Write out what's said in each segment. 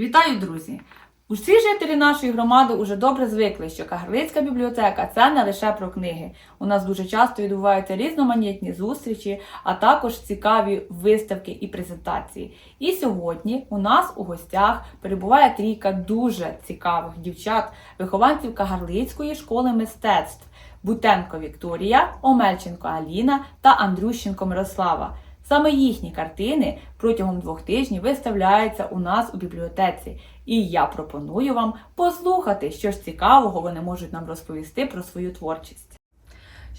Вітаю, друзі! Усі жителі нашої громади уже добре звикли, що Кагарлицька бібліотека це не лише про книги. У нас дуже часто відбуваються різноманітні зустрічі, а також цікаві виставки і презентації. І сьогодні у нас у гостях перебуває трійка дуже цікавих дівчат, вихованців Кагарлицької школи мистецтв Бутенко Вікторія, Омельченко Аліна та Андрющенко Мирослава. Саме їхні картини протягом двох тижнів виставляються у нас у бібліотеці. І я пропоную вам послухати, що ж цікавого вони можуть нам розповісти про свою творчість.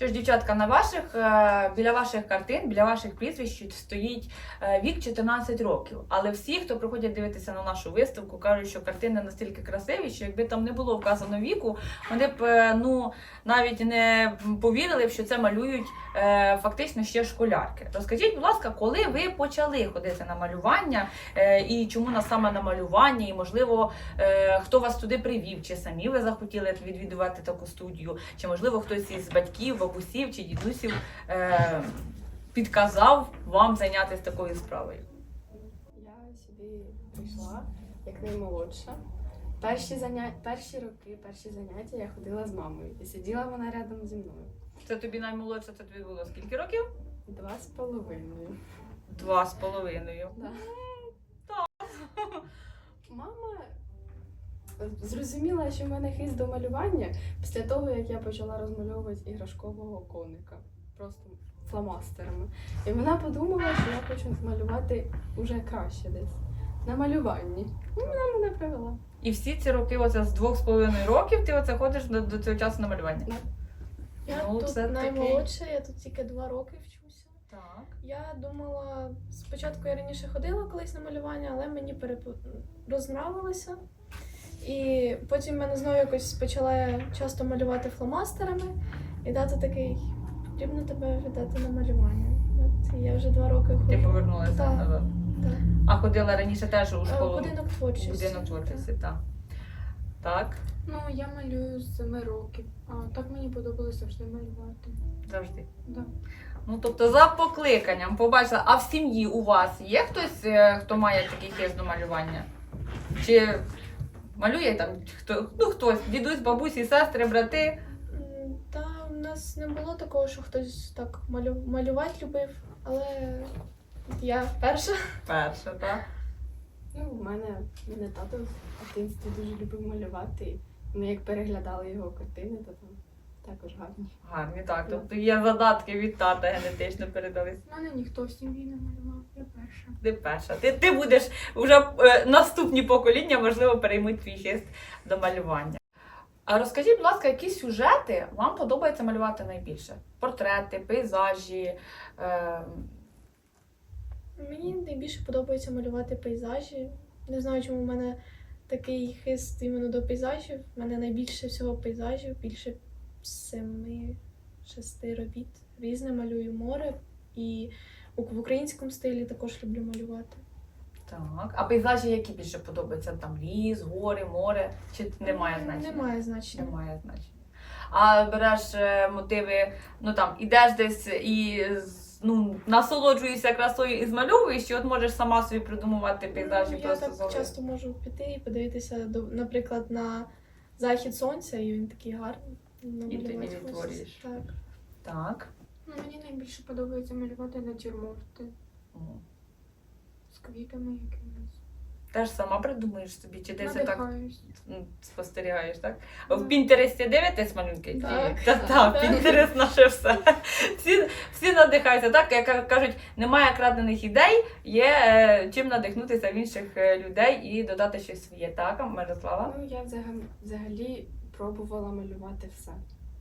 Що ж, дівчатка, на ваших, е, біля ваших картин, біля ваших прізвищ стоїть е, вік 14 років. Але всі, хто приходять дивитися на нашу виставку, кажуть, що картини настільки красиві, що якби там не було вказано віку, вони б е, ну, навіть не повірили що це малюють фактично ще школярки. Розкажіть, будь ласка, коли ви почали ходити на малювання і чому на саме на малювання, і можливо, хто вас туди привів, чи самі ви захотіли відвідувати таку студію, чи можливо хтось із батьків, бабусів чи дідусів е, підказав вам зайнятися такою справою? Я сюди прийшла як наймолодша. Перші заня... перші роки, перші заняття я ходила з мамою і сиділа вона рядом зі мною. Це тобі наймолодше, це тобі було скільки років? Два з половиною. Два з половиною. Да. Мама зрозуміла, що в мене хист до малювання після того, як я почала розмальовувати іграшкового коника. Просто фломастерами. І вона подумала, що я хочу малювати уже краще десь. На малюванні. І вона мене привела. І всі ці роки, оце з двох з половиною років, ти оце ходиш до, до цього часу на малювання. Я Ну, тут це такий- наймолодша, я тут тільки два роки вчуся. Так. Я думала, спочатку я раніше ходила колись на малювання, але мені переп... рознравилося. І потім мене знову якось почала я часто малювати фломастерами, і дати такий, потрібно тебе віддати на малювання. От і я вже два роки Ти повернулася Так, назад. так. А ходила раніше теж у Е, школу. Будинок творчості. Будинок творчості, так. Так, Ну, я малюю з 7 років. А так мені подобалося завжди малювати. завжди. Да. Ну, тобто, за покликанням побачила, а в сім'ї у вас є хтось, е, хто має такий хист до малювання? Чи малює там хто, ну, хтось, дідусь, бабусі, сестри, брати? Та у нас не було такого, що хтось так малю... малювати любив, але я перша. Перша, так? Ну, в мене, в мене тато в дитинстві дуже любив малювати. Ми як переглядали його картини, то там також гарні. Гарні, так. Тобто є задатки від тата генетично передались. У мене ніхто в сім'ї не малював, я перша. Ти перша. Ти, ти будеш вже е, наступні покоління, можливо, переймуть твій хист до малювання. А розкажіть, будь ласка, які сюжети вам подобається малювати найбільше? Портрети, пейзажі. Е, Мені найбільше подобається малювати пейзажі. Не знаю, чому в мене такий хист іменно до пейзажів. У мене найбільше всього пейзажів, більше семи, шести робіт. Різне малюю море і в українському стилі також люблю малювати. так. А пейзажі які більше подобаються? Там ліс, гори, море? Чи немає значення? Немає значення. Немає значення. А береш е, мотиви, ну там ідеш десь і ну, насолоджуєшся красою і змальовуєш, чи от можеш сама собі придумувати пейзажі Ну, я просто так з часто можу піти і подивитися, наприклад, на захід сонця, і він такий гарний. Тоді намалювати хочеться. відтворюєш. Так. Так. Ну, мені найбільше подобається малювати натюрморти О. з квітами якимись. Теж сама придумуєш собі, чи десь так Надихаюсь. спостерігаєш, так? Да. В Пінтересті дивитесь малюнки? Так. Та, та, Так. Пінтерест наше все. Всі, всі надихаються, так? Як кажуть, немає крадених ідей, є е, чим надихнутися в інших е, людей і додати щось своє. Так, Мирослава? Ну, я взагалі, взагалі пробувала малювати все.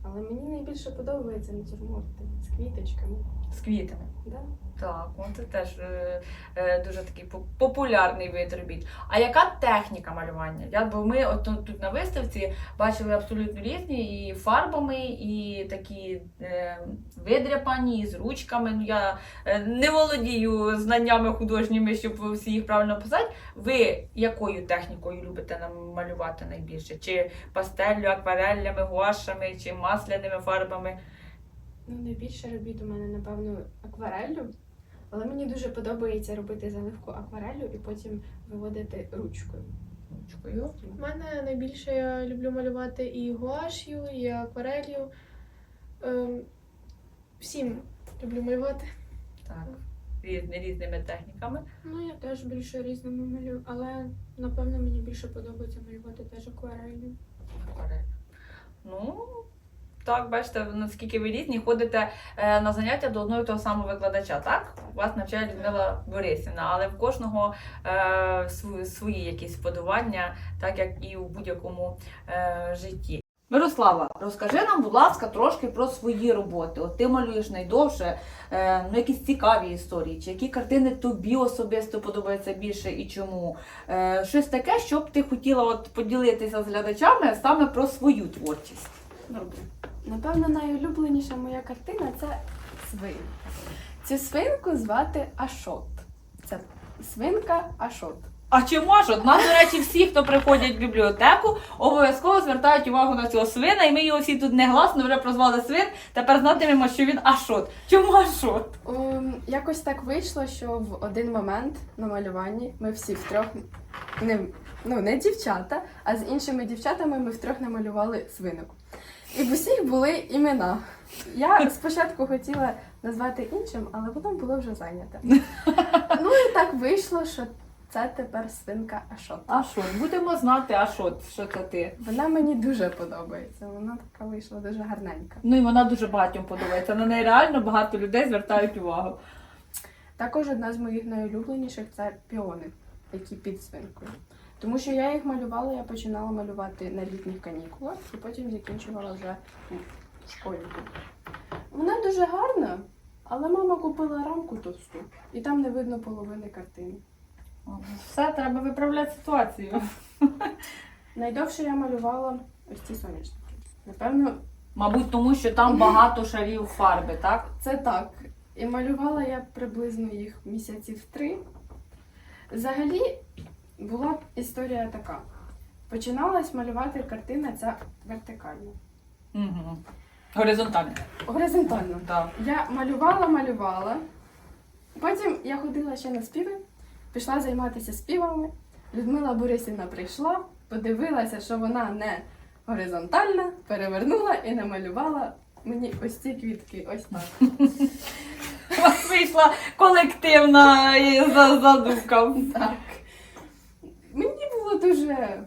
Але мені найбільше подобається натюрморти з квіточками. З квітами. Да? Так, ну це теж е, е, дуже такий популярний вид робіт. А яка техніка малювання? Я, бо ми от тут, на виставці бачили абсолютно різні і фарбами, і такі е, видряпані, і з ручками. Ну я е, не володію знаннями художніми, щоб всі їх правильно писати. Ви якою технікою любите нам малювати найбільше? Чи пастеллю, акварелями, гуашами, чи масляними фарбами? Ну, найбільше робіт у мене, напевно, аквареллю. Але мені дуже подобається робити заливку аквареллю і потім виводити ручкою. ручкою. У мене найбільше я люблю малювати і гуаш'ю, і акварелью. Ем, всім люблю малювати. Так. Різні, різними техніками. Ну, я теж більше різними малюю, але напевно мені більше подобається малювати теж акварелью. Акварель. Ну, так, бачите, наскільки ви різні, ходите е, на заняття до одного і того самого викладача, так? Вас навчає Людмила Борисівна, але в кожного е, свої, якісь вподобання, так як і у будь-якому е, житті. Мирослава, розкажи нам, будь ласка, трошки про свої роботи. От ти малюєш найдовше, е, ну якісь цікаві історії, чи які картини тобі особисто подобаються більше і чому? Е, щось таке, що б ти хотіла от поділитися з глядачами саме про свою творчість. Добре. Напевно, найулюбленіша моя картина це свинка. Цю свинку звати Ашот. Це свинка Ашот. А чи можуть? Нас, до речі, всі, хто приходять в бібліотеку, обов'язково звертають увагу на цього свина, і ми його всі тут негласно вже прозвали свин. Тепер знатимемо, що він Ашот. Чому Ашот? Ем, якось так вийшло, що в один момент на малюванні ми всі втрьох не, ну, не дівчата, а з іншими дівчатами ми втрьох намалювали свинок. І в усіх були імена. Я спочатку хотіла назвати іншим, але воно було вже зайняте. Ну і так вийшло, що це тепер свинка Ашот. Ашот. Будемо знати Ашот, що це ти. Вона мені дуже подобається. Вона така вийшла дуже гарненька. Ну і вона дуже багатьом подобається. На неї реально багато людей звертають увагу. Також одна з моїх найулюбленіших це піони, які під свинкою. Тому що я їх малювала, я починала малювати на літніх канікулах і потім закінчувала вже в школі. Вона дуже гарна, але мама купила рамку товсту, і там не видно половини картини. Все, треба виправляти ситуацію. Найдовше я малювала ось ці соняшники. Напевно, Мабуть, тому що там багато шарів фарби, так? Це так. І малювала я приблизно їх місяців три. Взагалі була історія така. Починалась малювати картина ця вертикально. Угу. Горизонтально. Горизонтально. Так. Я малювала, малювала. Потім я ходила ще на співи, пішла займатися співами. Людмила Борисівна прийшла, подивилася, що вона не горизонтальна, перевернула і намалювала мені ось ці квітки. Ось так. У вас вийшла колективна за- задумка. Так. Дуже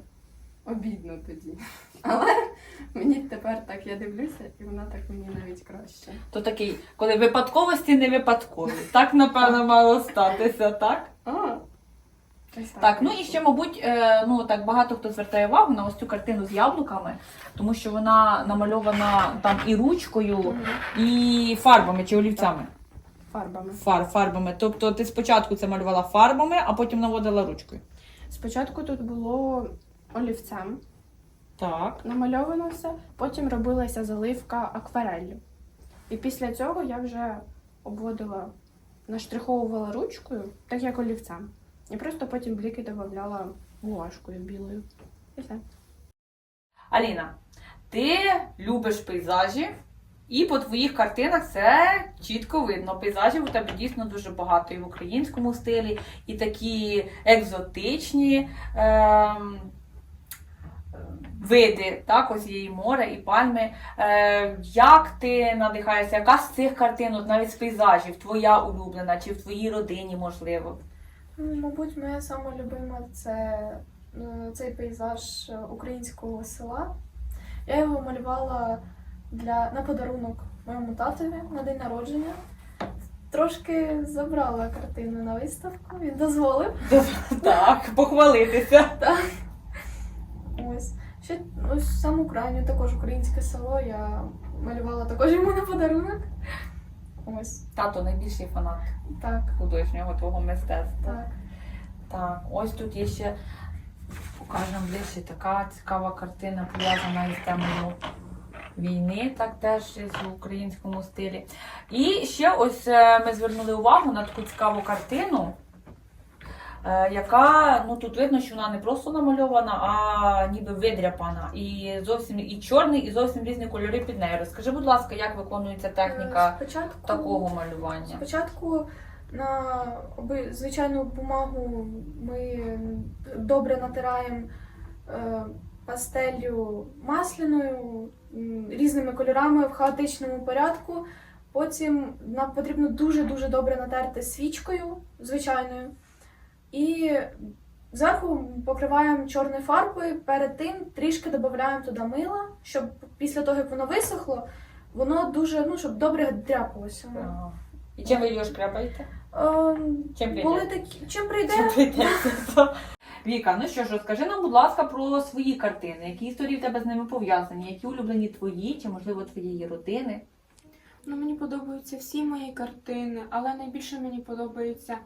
обідно тоді. Але мені тепер так я дивлюся, і вона так мені навіть краще. То такий, коли випадковості не випадкові. Так, напевно, мало статися, так? А, ось так. Так, ну і ще, мабуть, е, ну так багато хто звертає увагу на ось цю картину з яблуками, тому що вона намальована там і ручкою, і фарбами чи олівцями. фарбами. Фар, фарбами. Тобто ти спочатку це малювала фарбами, а потім наводила ручкою. Спочатку тут було олівцем Так. намальовано все, потім робилася заливка аквареллю. І після цього я вже обводила, наштриховувала ручкою, так як олівцем. І просто потім бліки додавала гуашкою білою. І все. Аліна, ти любиш пейзажі, і по твоїх картинах це чітко видно. Пейзажів у тебе дійсно дуже багато і в українському стилі, і такі екзотичні ем, види, так, ось є і море, і пальми. Е, як ти надихаєшся? Яка з цих картин, от навіть з пейзажів, твоя улюблена, чи в твоїй родині, можливо? Ну, Мабуть, моя сама любима це е, цей пейзаж е, українського села. Я його малювала для, на подарунок моєму татові на день народження. Трошки забрала картину на виставку, він дозволив. Так, похвалитися. Ось. Ще ось саму крайню, також українське село. Я малювала також йому на подарунок. Ось, Тато найбільший фанат так, художнього твого мистецтва. так. Так, ось тут є ще, покажемо ближче, така цікава картина пов'язана із темою війни, так теж в українському стилі. І ще ось е, ми звернули увагу на таку цікаву картину, е, яка, ну тут видно, що вона не просто намальована, а ніби видряпана. І зовсім і чорний, і зовсім різні кольори під нею. Розкажи, будь ласка, як виконується техніка Е, Спочатку, такого малювання? Спочатку На звичайну бумагу ми добре натираємо пастеллю масляною, різними кольорами в хаотичному порядку. Потім нам потрібно дуже-дуже добре натерти свічкою звичайною. І зверху покриваємо чорною фарбою. Перед тим трішки додаємо туди мила, щоб після того, як воно висохло, воно дуже, ну, щоб добре дряпалося. Ага. І чим ви його шкрябаєте? Ем, Чим були прийде? такі, чим прийде? Чим прийдеться? Віка, ну що ж, розкажи нам, будь ласка, про свої картини. Які історії в тебе з ними пов'язані? Які улюблені твої, чи можливо твоєї родини? Ну, мені подобаються всі мої картини, але найбільше мені подобається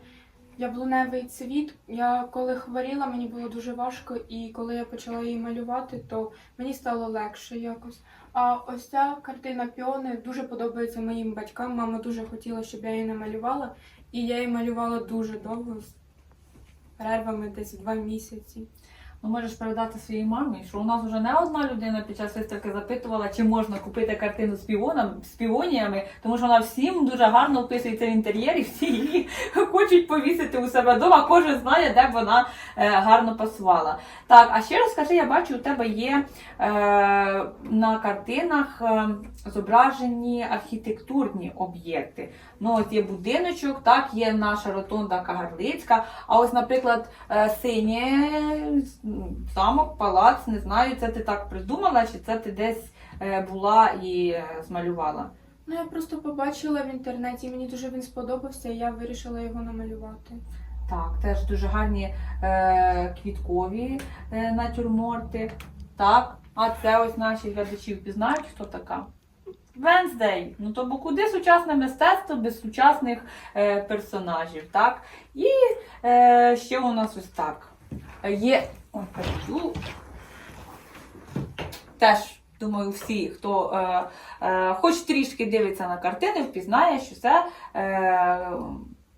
яблуневий цвіт. Я коли хворіла, мені було дуже важко, і коли я почала її малювати, то мені стало легше якось. А ось ця картина піони дуже подобається моїм батькам. Мама дуже хотіла, щоб я її намалювала, і я її малювала дуже довго, перервами десь два місяці. Ну, можеш передати своїй мамі, що у нас вже не одна людина під час виставки запитувала, чи можна купити картину з півоном, з півоніями, тому що вона всім дуже гарно вписується в інтер'єр, і всі її хочуть повісити у себе вдома. Кожен знає, де б вона е, гарно пасувала. Так, а ще розкажи, я бачу, у тебе є е, на картинах е, зображені архітектурні об'єкти. Ну, от є будиночок, так, є наша ротонда Кагарлицька. А ось, наприклад, е, синє замок, палац, не знаю, це ти так придумала, чи це ти десь е, була і е, змалювала. Ну, я просто побачила в інтернеті, мені дуже він сподобався, і я вирішила його намалювати. Так, теж дуже гарні е, квіткові е, натюрморти. Так, а це ось наші глядачі впізнають, хто така. Венздей. Ну то бо куди сучасне мистецтво без сучасних е, персонажів, так? І е, ще у нас ось так. Е, Є. Ой. Теж, думаю, всі, хто е, е, хоч трішки дивиться на картини, впізнає, що це е,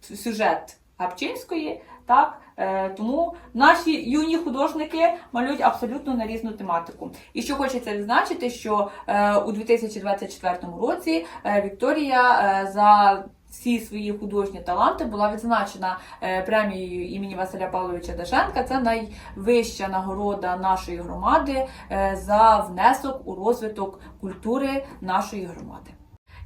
сюжет Гапчинської. Так? Е, тому наші юні художники малюють абсолютно на різну тематику. І що хочеться відзначити, що е, у 2024 році е, Вікторія е, за всі свої художні таланти була відзначена е, премією імені Василя Павловича Дашенка. Це найвища нагорода нашої громади е, за внесок у розвиток культури нашої громади.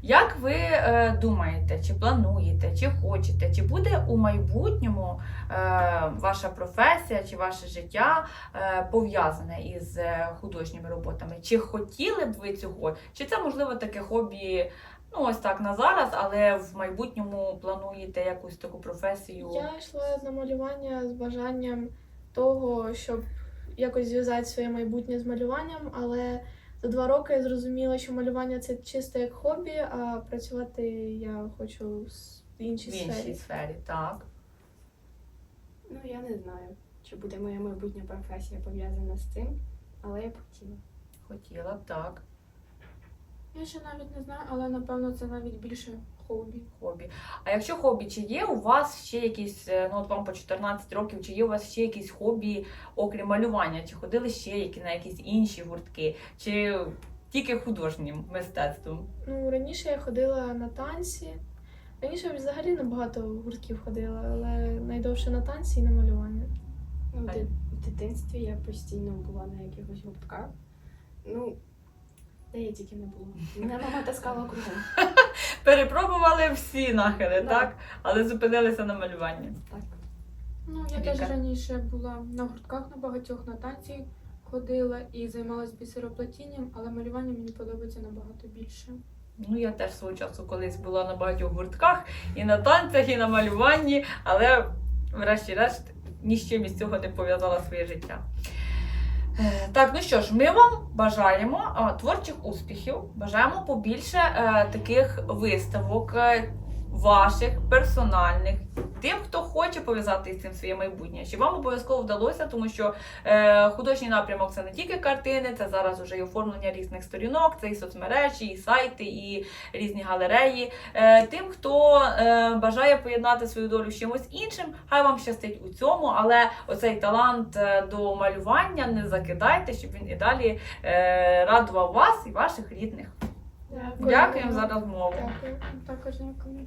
Як ви е, думаєте, чи плануєте, чи хочете, чи буде у майбутньому ваша професія чи ваше життя пов'язане із художніми роботами? Чи хотіли б ви цього? Чи це можливо таке хобі? Ну, ось так на зараз, але в майбутньому плануєте якусь таку професію? Я йшла на малювання з бажанням того, щоб якось зв'язати своє майбутнє з малюванням, але за два роки я зрозуміла, що малювання це чисто як хобі, а працювати я хочу в іншій в іншій сфері. сфері, так. Ну, я не знаю, чи буде моя майбутня професія пов'язана з цим, але я б хотіла. Хотіла б так. Я ще навіть не знаю, але напевно це навіть більше хобі. хобі. А якщо хобі, чи є у вас ще якісь, е, ну от вам по 14 років, чи є у вас ще якісь хобі, окрім малювання? Чи ходили ще які, на якісь інші гуртки? Чи тільки художнім мистецтвом? Ну, раніше я ходила на танці. Раніше взагалі на багато гуртків ходила, але найдовше на танці і на малювання. Ну, в, А- в дитинстві я постійно була на якихось гуртках. Ну, де я тільки не була. Мене мама таскала кругом. Перепробували всі нахили, Да. так? Але зупинилися на малюванні. Так. Ну, я Віка? теж раніше була на гуртках на багатьох на танці ходила і займалась бісероплетінням, але малювання мені подобається набагато більше. Ну, я теж свого часу колись була на багатьох гуртках, і на танцях, і на малюванні, але врешті-решт ні з чим із цього не пов'язала своє життя. Е, Так, ну що ж, ми вам бажаємо творчих успіхів, бажаємо побільше е, таких виставок е, ваших, персональних, тим, хоче пов'язати з цим своє майбутнє. Щоб вам обов'язково вдалося, тому що е, художній напрямок це не тільки картини, це зараз вже і оформлення різних сторінок, це і соцмережі, і сайти, і різні галереї. Е, тим, хто е, бажає поєднати свою долю з чимось іншим, хай вам щастить у цьому, але оцей талант е, до малювання не закидайте, щоб він і далі е, радував вас і ваших рідних. Дякую. Дякуємо за розмову. Дякую. Також дякую.